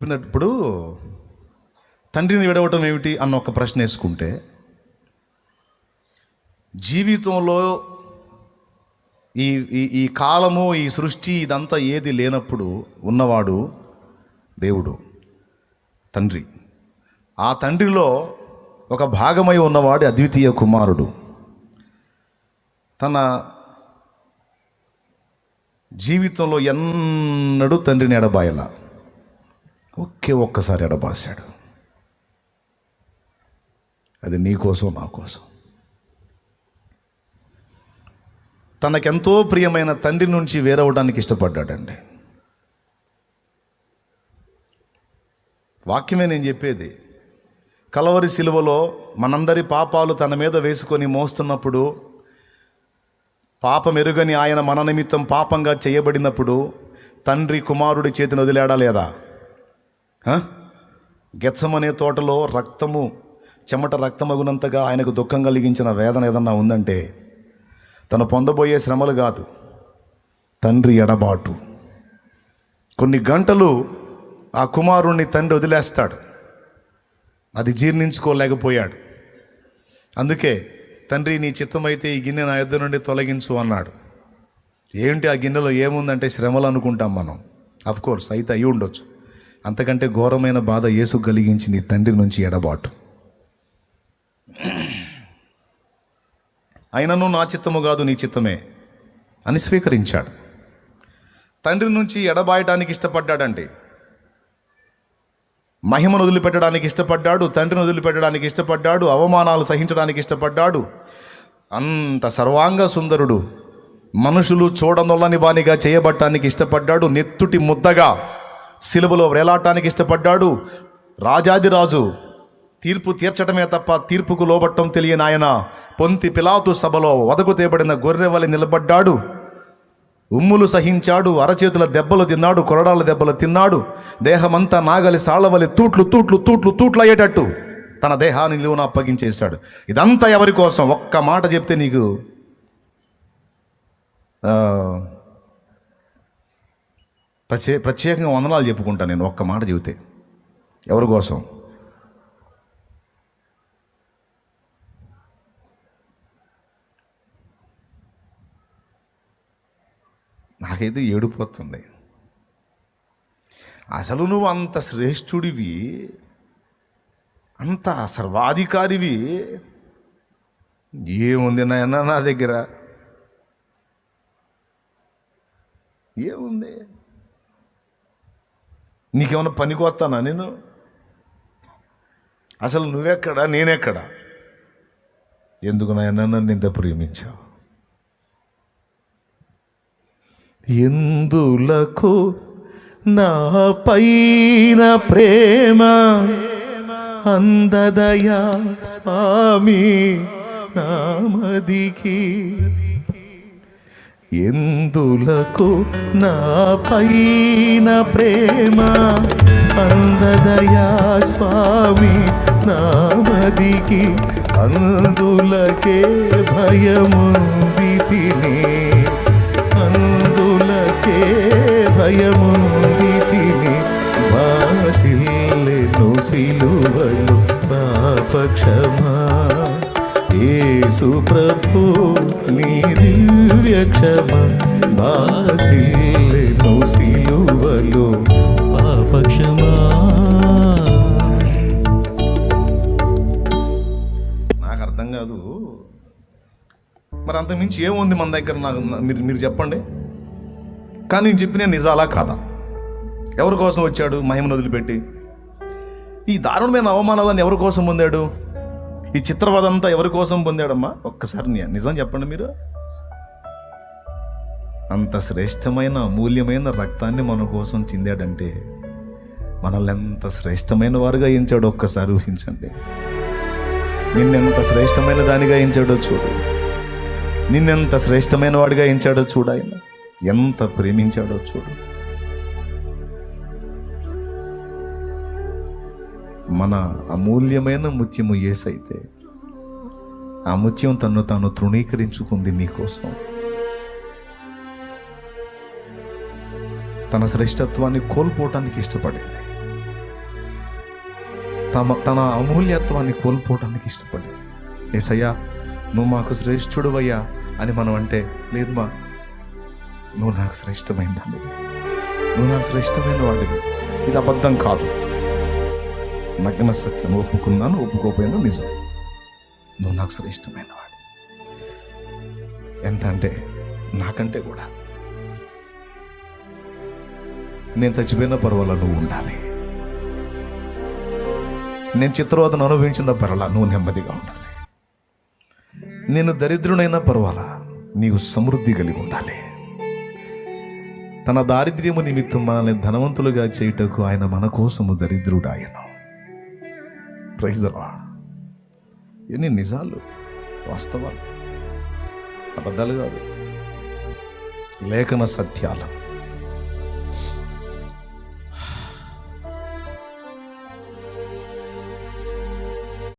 చెప్పినప్పుడు తండ్రిని విడవటం ఏమిటి అన్న ఒక ప్రశ్న వేసుకుంటే జీవితంలో ఈ ఈ ఈ కాలము ఈ సృష్టి ఇదంతా ఏది లేనప్పుడు ఉన్నవాడు దేవుడు తండ్రి. ఆ తండ్రిలో ఒక భాగమై ఉన్నవాడు అద్వితీయ కుమారుడు. తన జీవితంలో ఎన్నడూ తండ్రిని ఎడబాయలా. ఒకే ఒక్కసారి ఎడబాసాడు అది నీకోసం నా కోసం. తనకెంతో ప్రియమైన తండ్రి నుంచి వేరవడానికి ఇష్టపడ్డాడండి. వాక్యమే నేను చెప్పేది కలవరి శిలువలో మనందరి పాపాలు తన మీద వేసుకొని మోస్తున్నప్పుడు పాపం ఎరుగని ఆయన మన నిమిత్తం పాపంగా చేయబడినప్పుడు తండ్రి కుమారుడి చేతిని వదిలేడా లేదా? గెచ్చమనే గెత్సమనే తోటలో రక్తము చెమట రక్తమగునంతగా ఆయనకు దుఃఖం కలిగించిన వేదన ఏదన్నా ఉందంటే తను పొందబోయే శ్రమలు కాదు. తండ్రి ఎడబాటు. కొన్ని గంటలు ఆ కుమారుణ్ణి తండ్రి వదిలేస్తాడు. అది జీర్ణించుకోలేకపోయాడు. అందుకే తండ్రి నీ చిత్తమైతే ఈ గిన్నె నా ఇద్దరు నుండి తొలగించు అన్నాడు. ఏంటి ఆ గిన్నెలో ఏముందంటే శ్రమలు అనుకుంటాం మనం? అఫ్కోర్స్ అయితే అయి ఉండొచ్చు అంతకంటే ఘోరమైన బాధ యేసు కలిగించింది నీ తండ్రి నుంచి ఎడబాటు. అయినను నా చిత్తము కాదు నీ చిత్తమే అని స్వీకరించాడు. తండ్రి నుంచి ఎడబాయటానికి ఇష్టపడ్డాడండి. మహిమను వదిలిపెట్టడానికి ఇష్టపడ్డాడు తండ్రిని వదిలిపెట్టడానికి ఇష్టపడ్డాడు అవమానాలు సహించడానికి ఇష్టపడ్డాడు. అంత సర్వాంగ సుందరుడు మనుషులు చూడనొల్లని వానిగా చేయబట్టానికి ఇష్టపడ్డాడు నెత్తుటి ముద్దగా. సిలువలో వేలాటానికి ఇష్టపడ్డాడు. రాజాదిరాజు తీర్పు తీర్చడమే తప్ప తీర్పుకు లోబట్టం తెలియని ఆయన పొంతి పిలాతు సభలో వదకు తేబడిన గొర్రెవలి నిలబడ్డాడు. ఉమ్ములు సహించాడు అరచేతుల దెబ్బలు తిన్నాడు కొరడాల దెబ్బలు తిన్నాడు. దేహమంతా నాగలి సాళ్ళవలి తూట్లు తూట్లు తూట్లు తూట్లు అయ్యేటట్టు తన దేహాన్ని నిలువున అప్పగించేశాడు. ఇదంతా ఎవరి కోసం? ఒక్క మాట చెప్తే నీకు ప్రత్యే ప్రత్యేకంగా వందనాలు చెప్పుకుంటాను నేను ఒక్క మాట చెబితే. ఎవరి కోసం? నాకైతే ఏడిపోతుంది అసలు నువ్వు అంత శ్రేష్ఠుడివి అంత సర్వాధికారివి. ఏముంది నాయన నా దగ్గర? ఏముంది? నీకేమైనా పనికి వస్తానా నేను అసలు నువ్వెక్కడా? నేనెక్కడా? ఎందుకు నాయన నన్ను ఇంత ప్రేమించావు? ఎందులకు నా పైన ప్రేమ అందదయా స్వామి నామదికి? ఎందులకు నా పైన ప్రేమ? అందదయా స్వామి నామదికి అందులకే భయముంది తిని. అందులకే భయముంది తిని. బాసిల్లెను సిలువలు పాపక్షమా? యేసు ప్రభు నీ దివ్య క్షమ బాసిల్లెను సిలువలు పాపక్షమా. నాకు అర్థం కాదు. మరి అంతకుమించి ఏముంది మన దగ్గర? నాకు మీరు మీరు చెప్పండి. కానీ నేను చెప్పిన నిజాలా కాదా? ఎవరి కోసం వచ్చాడు? మహిమను వదిలిపెట్టి. ఈ దారుణమైన అవమానాలను ఎవరి కోసం పొందాడు? ఈ చిత్రవద అంతా ఎవరి కోసం పొందాడమ్మా? ఒక్కసారి నిజం చెప్పండి మీరు. అంత శ్రేష్టమైన అమూల్యమైన రక్తాన్ని మన కోసం చిందాడంటే మనల్ని ఎంత శ్రేష్టమైన వారుగా ఎంచాడో ఒక్కసారి ఊహించండి. నిన్నెంత శ్రేష్టమైన దానిగా ఎంచాడో చూడు. నిన్నెంత శ్రేష్టమైన వాడిగా ఎంచాడో చూడు ఆయన. ఎంత ప్రేమించాడో చూడు. మన అమూల్యమైన ముత్యము ఏసైతే ఆ ముత్యం తను తాను తృణీకరించుకుంది నీకోసం. తన శ్రేష్టత్వాన్ని కోల్పోవటానికి ఇష్టపడింది. తమ తన అమూల్యత్వాన్ని కోల్పోవటానికి ఇష్టపడి ఏసయ్యా నువ్వు మాకు శ్రేష్ఠుడువయ్యా అని మనం అంటే లేదు మా నువ్వు నాకు శ్రేష్టమైన దాన్ని నువ్వు నాకు శ్రేష్టమైన వాడివి. ఇది అబద్ధం కాదు. నగ్న సత్యం ఒప్పుకున్నాను ఒప్పుకోపోయినా నిజం. నువ్వు నాకు శ్రేష్టమైన వాడు ఎంత అంటే నాకంటే కూడా. నేను చచ్చిపోయిన పర్వాలా నువ్వు ఉండాలి. నేను చిత్రవదను అనుభవించిన పర్వాలా నువ్వు నెమ్మదిగా ఉండాలి. నేను దరిద్రుడైనా పర్వాలా నీవు సమృద్ధి కలిగి ఉండాలి. తన దారిద్ర్యము నిమిత్తం మనల్ని ధనవంతులుగా చేయుటకు ఆయన మన కోసము దరిద్రుడాయను. ప్రైజ్ ఎన్ని నిజాలు వాస్తవాలు. అబద్ధాలు కాదు. లేఖన సత్యాలు.